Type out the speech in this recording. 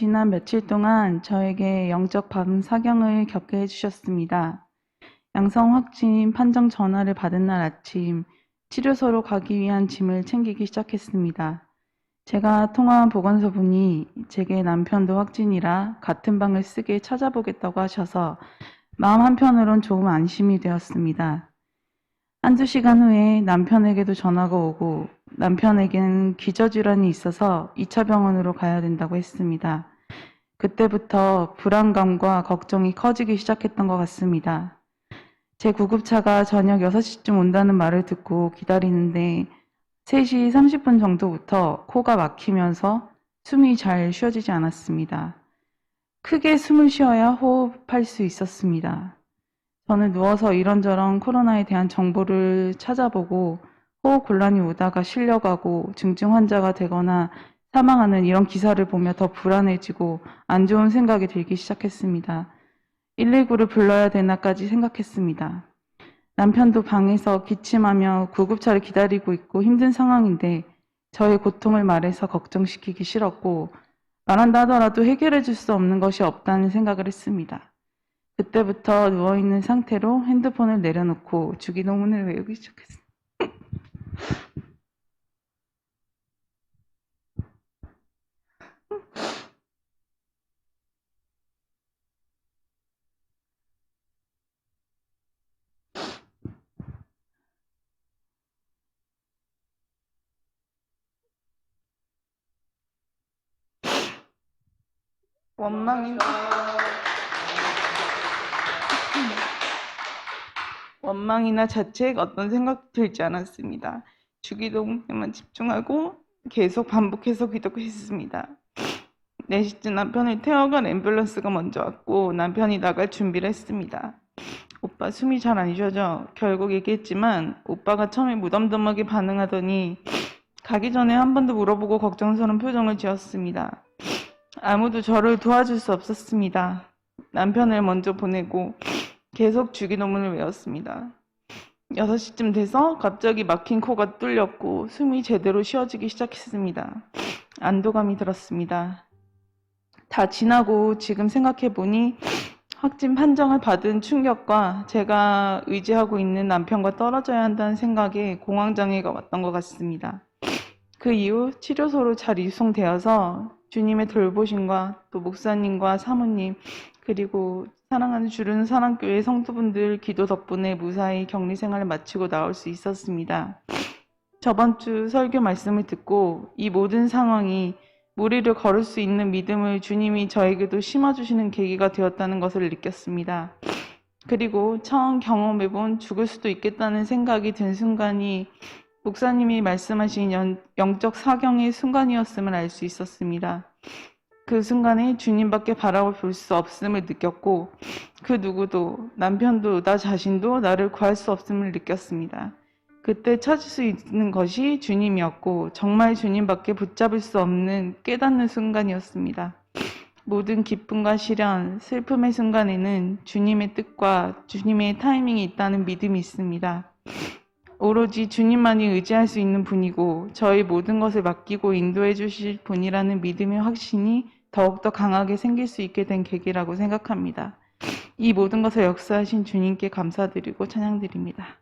지난 며칠 동안 저에게 영적 밤 사경을 겪게 해주셨습니다. 양성 확진 판정 전화를 받은 날 아침, 치료소로 가기 위한 짐을 챙기기 시작했습니다. 제가 통화한 보건소 분이 제게 남편도 확진이라 같은 방을 쓰게 찾아보겠다고 하셔서 마음 한편으론 조금 안심이 되었습니다. 한두 시간 후에 남편에게도 전화가 오고 남편에게는 기저질환이 있어서 2차 병원으로 가야 된다고 했습니다. 그때부터 불안감과 걱정이 커지기 시작했던 것 같습니다. 제 구급차가 저녁 6시쯤 온다는 말을 듣고 기다리는데 3시 30분 정도부터 코가 막히면서 숨이 잘 쉬어지지 않았습니다. 크게 숨을 쉬어야 호흡할 수 있었습니다. 저는 누워서 이런저런 코로나에 대한 정보를 찾아보고 호흡 곤란이 오다가 실려가고 중증 환자가 되거나 사망하는 이런 기사를 보며 더 불안해지고 안 좋은 생각이 들기 시작했습니다. 119를 불러야 되나까지 생각했습니다. 남편도 방에서 기침하며 구급차를 기다리고 있고 힘든 상황인데 저의 고통을 말해서 걱정시키기 싫었고 말한다 하더라도 해결해 줄 수 없는 것이 없다는 생각을 했습니다. 그때부터 누워있는 상태로 핸드폰을 내려놓고 주기도문을 외우기 시작했습니다. 원망이 원망이나 자책 어떤 생각도 들지 않았습니다. 주기도문에만 집중하고 계속 반복해서 기도했습니다. 4시쯤 남편을 태워간 앰뷸런스가 먼저 왔고 남편이 나갈 준비를 했습니다. 오빠 숨이 잘 안 쉬어져. 결국 얘기했지만 오빠가 처음에 무덤덤하게 반응하더니 가기 전에 한 번 더 물어보고 걱정스러운 표정을 지었습니다. 아무도 저를 도와줄 수 없었습니다. 남편을 먼저 보내고 계속 주기도문을 외웠습니다. 6시쯤 돼서 갑자기 막힌 코가 뚫렸고 숨이 제대로 쉬어지기 시작했습니다. 안도감이 들었습니다. 다 지나고 지금 생각해보니 확진 판정을 받은 충격과 제가 의지하고 있는 남편과 떨어져야 한다는 생각에 공황장애가 왔던 것 같습니다. 그 이후 치료소로 잘 이송되어서 주님의 돌보심과 또 목사님과 사모님 그리고 사랑하는 주른 사랑교회 성도분들 기도 덕분에 무사히 격리 생활을 마치고 나올 수 있었습니다. 저번 주 설교 말씀을 듣고 이 모든 상황이 무리를 걸을 수 있는 믿음을 주님이 저에게도 심어주시는 계기가 되었다는 것을 느꼈습니다. 그리고 처음 경험해본 죽을 수도 있겠다는 생각이 든 순간이 목사님이 말씀하신 연- 영적 사경의 순간이었음을 알 수 있었습니다. 그 순간에 주님밖에 바라볼 수 없음을 느꼈고 그 누구도 남편도 나 자신도 나를 구할 수 없음을 느꼈습니다. 그때 찾을 수 있는 것이 주님이었고 정말 주님밖에 붙잡을 수 없는 깨닫는 순간이었습니다. 모든 기쁨과 시련, 슬픔의 순간에는 주님의 뜻과 주님의 타이밍이 있다는 믿음이 있습니다. 오로지 주님만이 의지할 수 있는 분이고 저희 모든 것을 맡기고 인도해 주실 분이라는 믿음의 확신이 더욱더 강하게 생길 수 있게 된 계기라고 생각합니다. 이 모든 것을 역사하신 주님께 감사드리고 찬양드립니다.